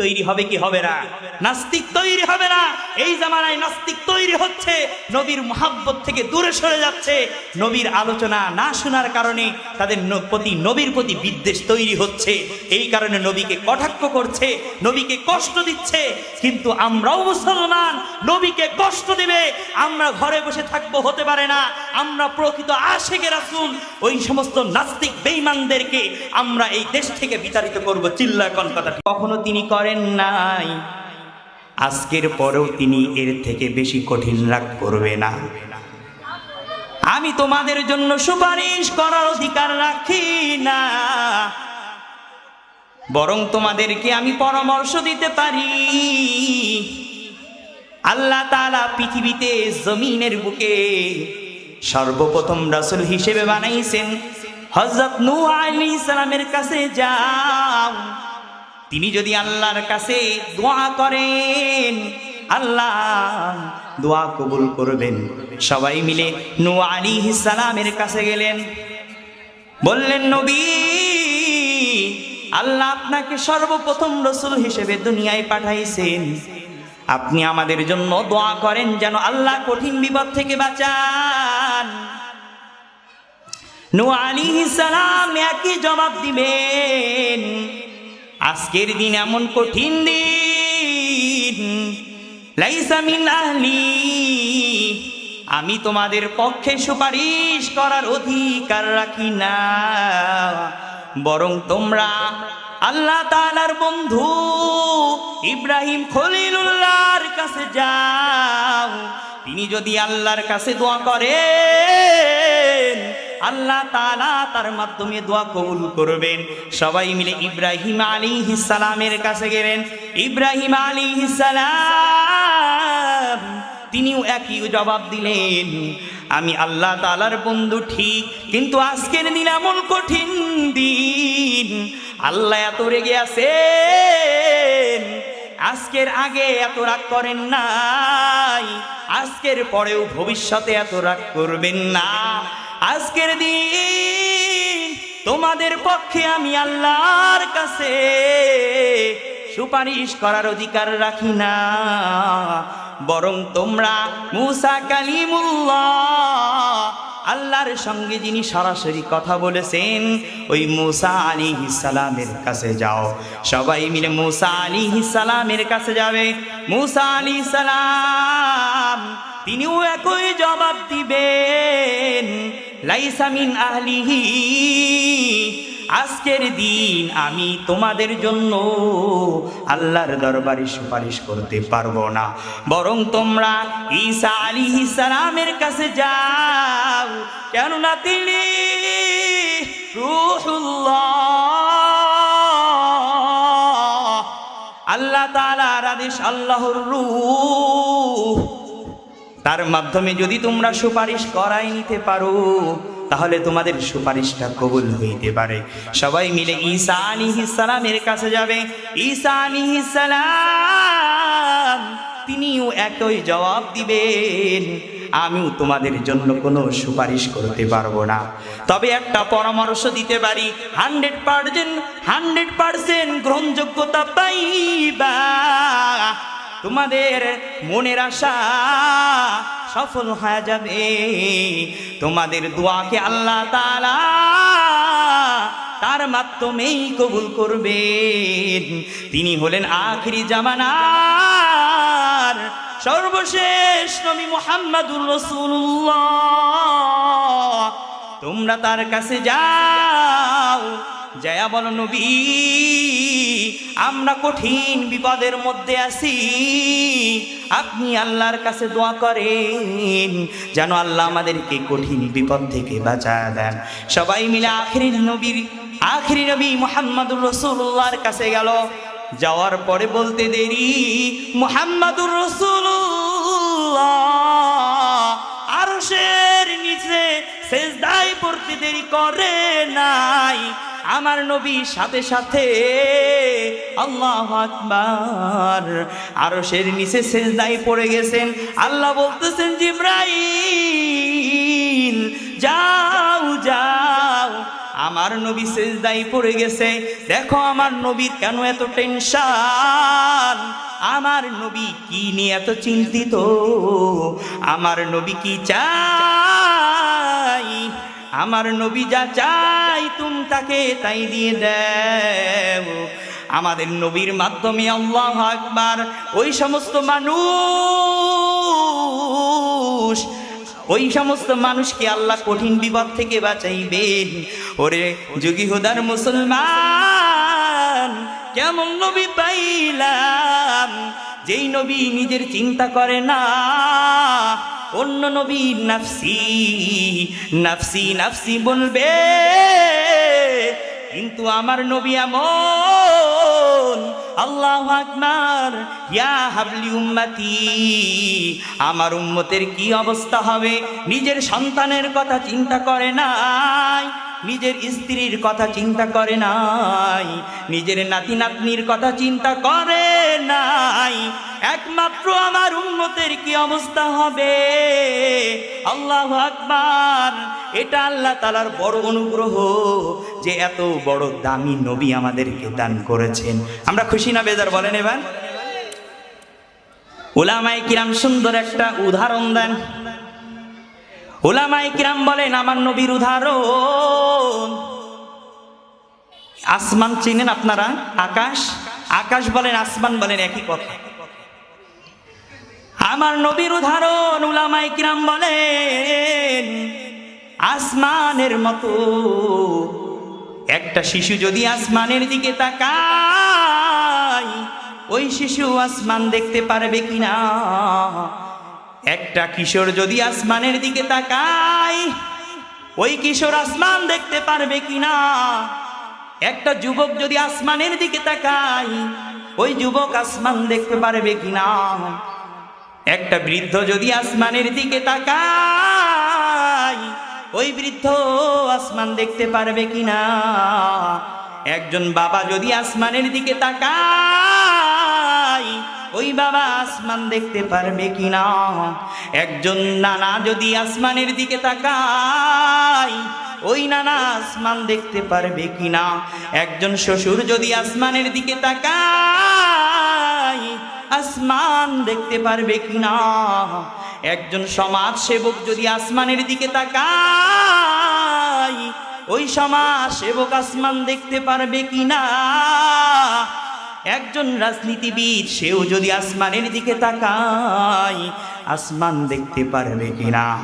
তৈরি হবে কি হবে না? নাস্তিক তৈরি হবে না। এই জামানায় নাস্তিক তৈরি হচ্ছে, নবীর মহাব্বত থেকে দূরে সরে যাচ্ছে। নবীর আলোচনা না শোনার কারণে তাদের প্রতি, নবীর প্রতি বিদ্বেষ তৈরি হচ্ছে। এই কারণে নবীকে কটাক্ষ করছে, নবীকে কষ্ট দিচ্ছে। কিন্তু আমরাও মুসলমান, নবীকে কষ্ট দিবে। আমরা ঘরে বসে থাকব হতে পারে না। আমরা প্রকৃত আশেকে রাসুল। ওই সমস্ত নাস্তিক বেঈমানদেরকে আমরা এই দেশ থেকে বিতাড়িত করব। চিল্লা কথা কখনো তিনি করেন নাই। আজকের পরেও তিনি এর থেকে বেশি কঠিন রাগ করবে না। আমি তোমাদের জন্য সুপারিশ করার অধিকার রাখি না। বরং তোমাদেরকে আমি পরামর্শ দিতে পারি। আল্লাহ তাআলা পৃথিবীতে জমিনের বুকে সর্বপ্রথম রাসূল হিসেবে বানাইছেন হযরত নূহ আলাইহিস সালামের কাছে যাও। তিনি যদি আল্লাহর কাছে দোয়া করেন, আল্লাহ দোয়া কবুল করবেন। সবাই মিলে নূহ আলাইহিস সালামের কাছে গেলেন। বললেন, নবী, আল্লাহ আপনাকে সর্বপ্রথম রসুল হিসেবে দুনিয়ায় পাঠাইছেন। আপনি আমাদের জন্য দোয়া করেন যেন আল্লাহ কঠিন বিপদ থেকে বাঁচান। নু আলী সালাম একই জবাব দিবেন। আজকের দিন এমন কঠিন দিন। লাইসা মিন আহলি। আমি তোমাদের পক্ষে সুপারিশ করার অধিকার রাখি না। বরং তোমরা আল্লাহ তাআলার বন্ধু ইব্রাহিম খলিলুল্লাহর কাছে যাও। তিনি যদি আল্লাহর কাছে দোয়া করেন আল্লাহ তাআলা তার মাধ্যমে দোয়া কবুল করবেন। সবাই মিলে ইব্রাহিম আলী সালামের কাছে গেলেন। ইব্রাহিম আলী সালাম, তিনিও একই জবাব দিলেন, আমি আল্লাহ তালার বন্ধু ঠিক, কিন্তু আজকের দিন এমন কঠিন দিন। আল্লাহ এত রেগে আছেন, আজকের আগে এত রাগ করেন নাই, আজকের পরেও ভবিষ্যতে এত রাগ করবেন না। আজকের দিন তোমাদের পক্ষে আমি আল্লাহর কাছে সুপারিশ করার অধিকার রাখি না। বরং তোমরা মুসা কালিমুল্লাহ আল্লাহর সঙ্গে যিনি সরাসরি কথা বলেছেন, ওই মুসা আলী সালামের কাছে যাও। সবাই মিলে মুসা আলী সালামের কাছে যাবে। মুসা আলী সালাম তিনিও একই জবাব দিবেন। লাইসামিন আহলিহি। আজকের দিন আমি তোমাদের জন্য আল্লাহর দরবারে সুপারিশ করতে পারব না। বরং তোমরা ঈসা আলী সালামের কাছে যাও। কেননা তিনি আল্লাহ তাআলার আদেশ, আল্লাহর রূহ। তার মাধ্যমে যদি তোমরা সুপারিশ করাই নিতে পারো, তাহলে তোমাদের সুপারিশটা কবুল হইতে পারে। সবাই মিলে ঈসা সালামের কাছে যাবে। ঈসা সালাম, তিনিও একই জবাব দিবেন, আমিও তোমাদের জন্য কোনো সুপারিশ করতে পারব না। তবে একটা পরামর্শ দিতে পারি, হান্ড্রেড পার্সেন্ট হান্ড্রেড পার্সেন্ট গ্রহণযোগ্যতা পাইবা। তোমাদের মনের আশা সফল হয়ে যাবে। তোমাদের দোয়াকে আল্লাহ তালা তার মাধ্যমেই কবুল করবেন। তিনি হলেন আখিরি জামানার সর্বশেষ নবী মুহাম্মাদুর রাসূলুল্লাহ। তোমরা তার কাছে যাও জয়া বলো নবী। আমরা কঠিন বিপদের মধ্যে আছি। আপনি আল্লাহর কাছে দোয়া করেন, যেন আল্লাহ আমাদেরকে কঠিন বিপদ থেকে বাঁচায় দেন। সবাই মিলে আখরি নবীর আখরি নবী মোহাম্মদুর রসুল্লাহর কাছে গেল। যাওয়ার পরে বলতে দেরি, মোহাম্মদুর রসুল্লাহ আরশের নিচে সেজদায় পড়তে দেরি করে নাই। আমার নবী সাথে সাথে আল্লাহ আকবার। আরশের নিচে সেজদায় পড়ে গেছেন। আল্লাহ বলতেছেন, জিব্রাইল, যাও যাও। আমার নবী সেজদাই পড়ে গেছে। দেখো আমার নবীর কেন এত টেনশন? আমার নবী কি নিয়ে এত চিন্তিত? আমার নবী কি চাই আমার নবী যা চাই তুম তাকে তাই দিয়ে দেও। আমাদের নবীর মাধ্যমে আল্লাহ আকবার। ওই সমস্ত মানুষ, ওই সমস্ত মানুষকে আল্লাহ কঠিন বিপদ থেকে বাঁচাইবেন। ওরে যোগী হুদার মুসলমান, কেমন নবী পাইলাম? যেই নবী নিজের চিন্তা করে না, অন্য নবী নাফসি নাফসি নাফসি বলবে। কিন্তু আমার নবী এমন, আল্লাহ আকবার, ইয়া হাবলি উম্মতি, আমার উম্মতের কি অবস্থা হবে? নিজের সন্তানের কথা চিন্তা করে নাই। নিজের স্ত্রীর কথা চিন্তা করে নাই, নিজের নাতি নাতনির কথা চিন্তা করে নাই। একমাত্র আমার উন্নতের কি অবস্থা হবে? আল্লাহ আকবার। এটা আল্লাহ তালার বড় অনুগ্রহ যে এত বড় দামি নবী আমাদেরকে দান করেছেন। আমরা খুশি না বেজার বলেন এবার? ওলামাই কিরাম সুন্দর একটা উদাহরণ দেন। ওলামাই কিরাম বলেন, আমার নবীর উদাহরণ। আসমান চিনেন আপনারা? আকাশ? আকাশ বলেন, আসমান বলেন, একই কথা। আমার নবীর উদাহরণ উলামাই কিরাম বলেন, আসমানের মতো। একটা শিশু যদি আসমানের দিকে তাকায়, ওই শিশু আসমান দেখতে পারবে কিনা? একটা কিশোর যদি আসমানের দিকে তাকায়, ওই কিশোর আসমান দেখতে পারবে কিনা? একটা যুবক যদি আসমানের দিকে তাকায়, ওই যুবক আসমান দেখতে পারবে কিনা? একটা বৃদ্ধ যদি আসমানের দিকে তাকায়, ওই বৃদ্ধ আসমান দেখতে পারবে কিনা? একজন বাবা যদি আসমানের দিকে তাকায় বাবা আসমান দেখতে পারবে কিনা? একজন নানা যদি আসমানের দিকে তাকায়, ওই নানা আসমান দেখতে পারবে কিনা? একজন শ্বশুর যদি আসমানের দিকে তাকায়, আসমান দেখতে পারবে কিনা? একজন সমাজ সেবক যদি আসমানের দিকে তাকায়, ওই সমাজ সেবক আসমান দেখতে পারবে কিনা? একজন রাজনীতিবিদ, সেও যদি আসমানের দিকে তাকায়, আসমান দেখতে পারবে কিনা?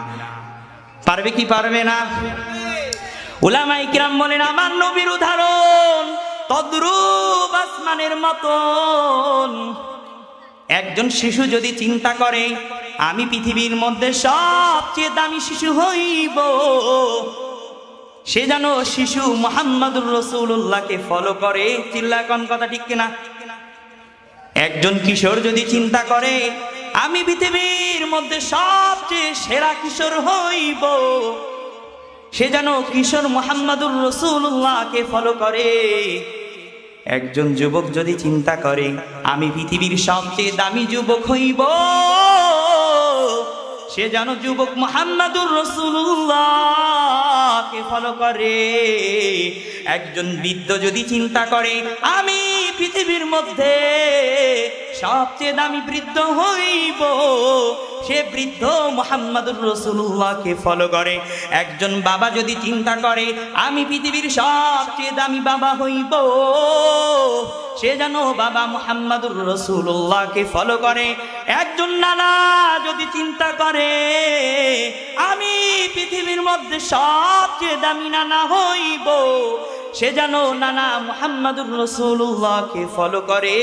পারবে কি পারবে না? ওলামাই কিরাম বলেন, আমার নবীর উদাহরণ তদ্রূপ আসমানের মতন। একজন শিশু যদি চিন্তা করে, আমি পৃথিবীর মধ্যে সবচেয়ে দামি শিশু হইব। সে যেন শিশু মোহাম্মদুর রসুল্লাহকে ফলো করে। চিল্লাকন কথা ঠিক কিনা? একজন কিশোর যদি চিন্তা করে, আমি পৃথিবীর মধ্যে সবচেয়ে সেরা কিশোর হইব। সে যেন কিশোর মোহাম্মদুর রসুল্লাহকে ফলো করে। একজন যুবক যদি চিন্তা করে, আমি পৃথিবীর সবচেয়ে দামি যুবক হইব। সে যেন যুবক মোহাম্মদুর রসুল্লাহকে ফলো করে। একজন বৃদ্ধ যদি চিন্তা করে, আমি পৃথিবীর মধ্যে সবচেয়ে দামি বৃদ্ধ হইব সে বৃদ্ধ মোহাম্মদুর রসুল্লাহকে ফলো করে। একজন বাবা যদি চিন্তা করে, আমি পৃথিবীর সবচেয়ে দামি বাবা হইব, সে যেন বাবা মোহাম্মদুর রসুল্লাহকে ফলো করে। একজন নানা যদি চিন্তা করে, আমি পৃথিবীর মধ্যে সবচেয়ে দামি নানা হইব, সে যেন নানা মোহাম্মদুর রসুল্লাহকে ফলো করে।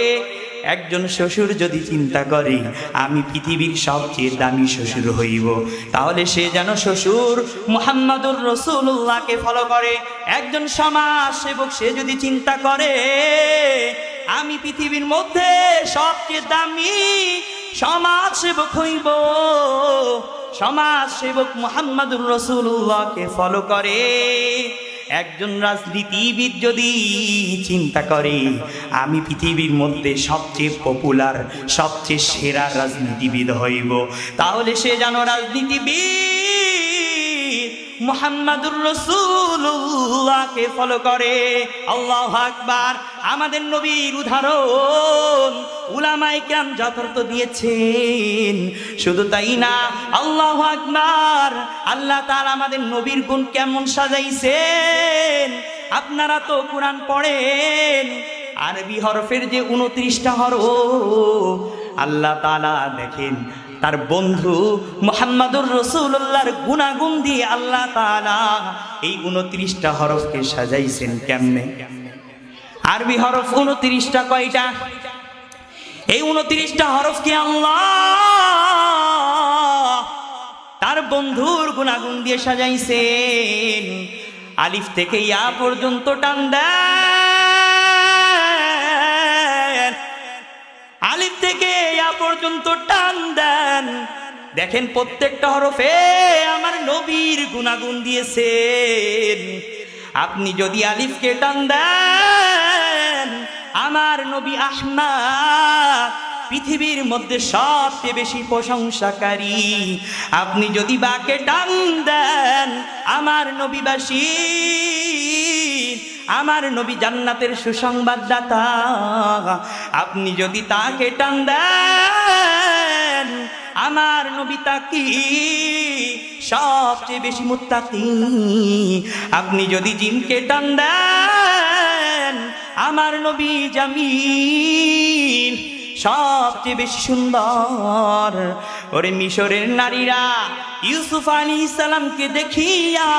একজন শ্বশুর যদি চিন্তা করে, আমি পৃথিবীর সবচেয়ে দামি শ্বশুর হইব, তাহলে সে যেন শ্বশুর মুহাম্মাদুর রসুল্লাহকে ফলো করে। একজন সমাজ সেবক সে যদি চিন্তা করে, আমি পৃথিবীর মধ্যে সবচেয়ে দামি সমাজ সেবক হইব সমাজ সেবক মুহাম্মাদুর রসুল্লাহকে ফলো করে। একজন রাজনীতিবিদ যদি চিন্তা করে, আমি পৃথিবীর মধ্যে সবচেয়ে পপুলার সবচেয়ে সেরা রাজনীতিবিদ হইব। তাহলে সে যেন রাজনীতিবিদ মুহাম্মাদুর রসুল্লাহকে ফলো করে। আল্লাহ আকবার। আমাদের নবীর উদাহরণ উলামাই কেরাম যথার্থ দিয়েছেন। শুধু তাই না, আল্লাহ আকবার। আল্লাহ তার আমাদের নবীর গুণ কেমন সাজাইছেন। আপনারা তো কোরআন পড়েন। আরবি হরফের যে উনত্রিশটা হরফ, আল্লাহ তাআলা দেখেন তার বন্ধু মোহাম্মদুর রসুল্লাহর গুণাগুণ দিয়ে আল্লাহ এই উনত্রিশটা হরফকে সাজাইছেন কেমনে? আরবি হরফ উনত্রিশটা কয়টা? এই উনত্রিশটা হরফকে আল্লাহ তার বন্ধুর গুণাগুণ দিয়ে সাজাইছেন। আলিফ থেকে ইয়া পর্যন্ত টান দেন। পর্যন্ত টান দেন। দেখেন প্রত্যেকটা হরফে আমার নবীর গুণাগুণ দিয়েছেন। আপনি যদি আলিফকে টান দেন, আমার নবী আহমদ পৃথিবীর মধ্যে সবচেয়ে বেশি প্রশংসাকারী। আপনি যদি বাকে টান দেন, আমার নবীবাসী, আমার নবী জান্নাতের সুসংবাদদাতা। আপনি যদি তাকে টান দেন আমার নবী তাকি, সবচেয়ে বেশি মুত্তাকি। আপনি যদি জিনকে টান দেন, আমার নবী জামিল সবচেয়ে বেশি সুন্দর। ওরে মিশরের নারীরা ইউসুফ আলী ইসালামকে দেখিয়া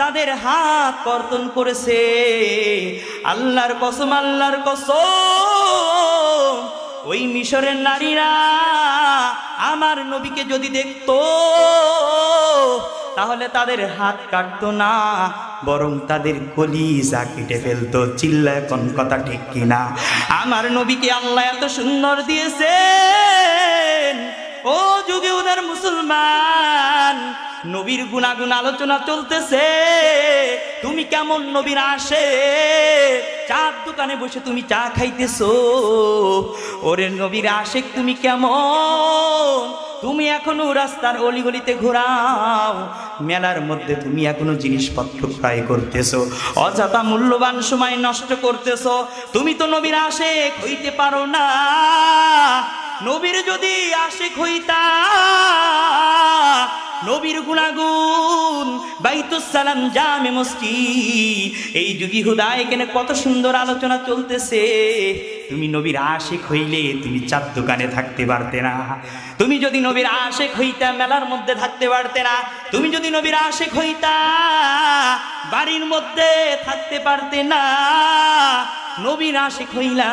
তাদের হাত কর্তন করেছে। আল্লাহর কসম আল্লাহর কসম, ওই মিশরের নারীরা আমার নবীকে যদি দেখত, তাহলে তাদের হাত কাটতো না, বরং তাদের কলিজা কেটে ফেলতো। চিল্লা কোন কথা ঠিক কিনা? আমার নবীকে আল্লাহ এত সুন্দর দিয়েছে ও যুগে ওদের মুসলমান নবীর গুণাগুণ আলোচনা চলতেছে। তুমি কেমন নবীর আসে চার দোকানে বসে তুমি চা খাইতেছো। ওরে নবীর আশেক, তুমি কেমন? তুমি এখনও রাস্তার অলিগলিতে ঘোরাও। মেলার মধ্যে তুমি এখনও জিনিসপত্র ক্রয় করতেছো। অযথা মূল্যবান সময় নষ্ট করতেছো। তুমি তো নবীর আশেক হইতে পারো না। নবীর যদি আশেক হইতা নবীর গুণাগুণ বাইতুসালাম জামে এই যুগি হুদা এখানে কত সুন্দর আলোচনা চলতেছে? তুমি নবীর হইলে তুমি চার দোকানে থাকতে পারতে না। তুমি যদি নবীর হইতা, মেলার মধ্যে থাকতে পারতে না। তুমি যদি নবীর আশেক হইতা, বাড়ির মধ্যে থাকতে পারতে না। নবীর আশিক হইলা,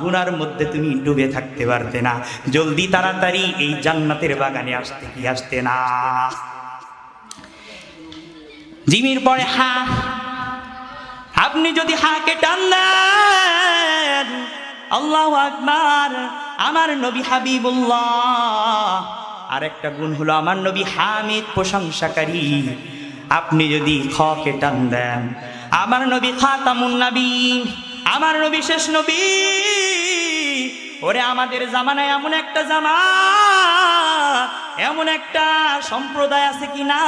গুনার মধ্যে তুমি ডুবে থাকতে পারতে না। জলদি তাড়াতাড়ি এই জান্নাতের বাগানে আসতে কি আসতে না। জিমির পরে হা। আপনি যদি হাকে টান আল্লাহ আকবার, আমার নবী হাবিবুল্লাহ। আর একটা গুণ হলো আমার নবী হামিদ প্রশংসাকারী। আপনি যদি খকে টান দেন, আমার নবী খাতামুন নবী, আমার নবী শেষ নবী। ওরে, আমাদের জামানায় এমন একটা জামা, এমন একটা সম্প্রদায় আছে কি না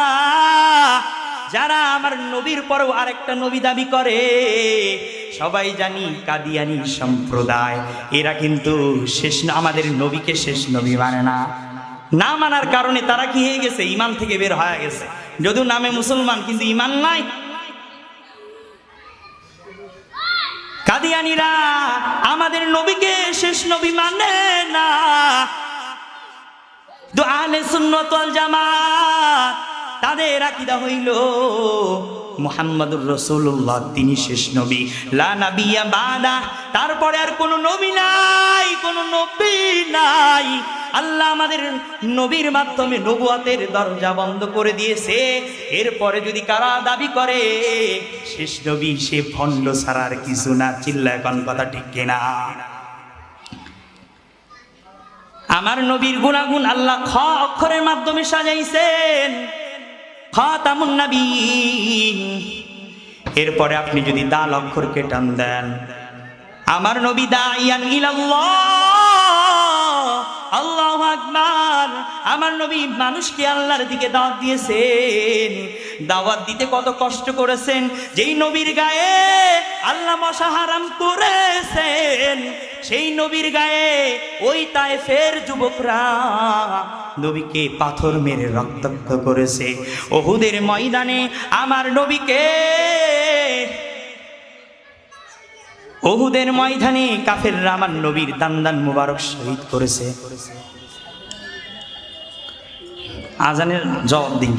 যারা আমার নবীর পরেও আরেকটা নবী দাবি করে, সবাই জানি কাদিয়ানি সম্প্রদায়। এরা কিন্তু শেষ আমাদের নবীকে শেষ নবী মানে না। না মানার কারণে তারা কি হয়ে গেছে? ইমান থেকে বের হয়ে গেছে। যদিও নামে মুসলমান, কিন্তু ইমান নাই। কাদিয়ানিরা আমাদের নবীকে শেষ নবী মানে না। তো আহলে সুন্নত ওয়াল জামাত তাদের আকিদা হইল মুহাম্মাদুর রসুল্লাহ তিনি শেষ নবী। লা নাবিয়া বাদা, তারপরে আর কোনো নবী নাই, কোনো নবী নাই। আল্লাহ আমাদের নবীর মাধ্যমে নবুয়াতের দরজা বন্ধ করে দিয়েছে। এরপরে যদি কারা দাবি করে, শেষ নবী, সে ভণ্ড ছাড়ার কিছু না, চিল্লা এখন কথা ঠিক কিনা? আমার নবীর গুণাগুণ আল্লাহ খ অক্ষরের মাধ্যমে সাজাইছেন। এরপরে আপনি যদি দাল অক্ষরকে টান দেন, আমার নবী দাইয়ান ইলাল্লাহ। আল্লাহ আমার নবী মানুষকে আল্লাহর দিকে দাওয়াত দিয়েছেন। দাওয়াত দিতে কত কষ্ট করেছেন। যেই নবীর গায়ে আল্লাহ মশা হারাম করেছেন। সেই নবীর গায়ে ওই তায়েফের যুবকরা নবীকে পাথর মেরে রক্তাক্ত করেছে। ওহুদের ময়দানে আমার নবীকে ওহুদের ময়দানে কাফের আমার নবীর দান্দান মুবারক শহীদ করেছে। আজানের জবাব দিন।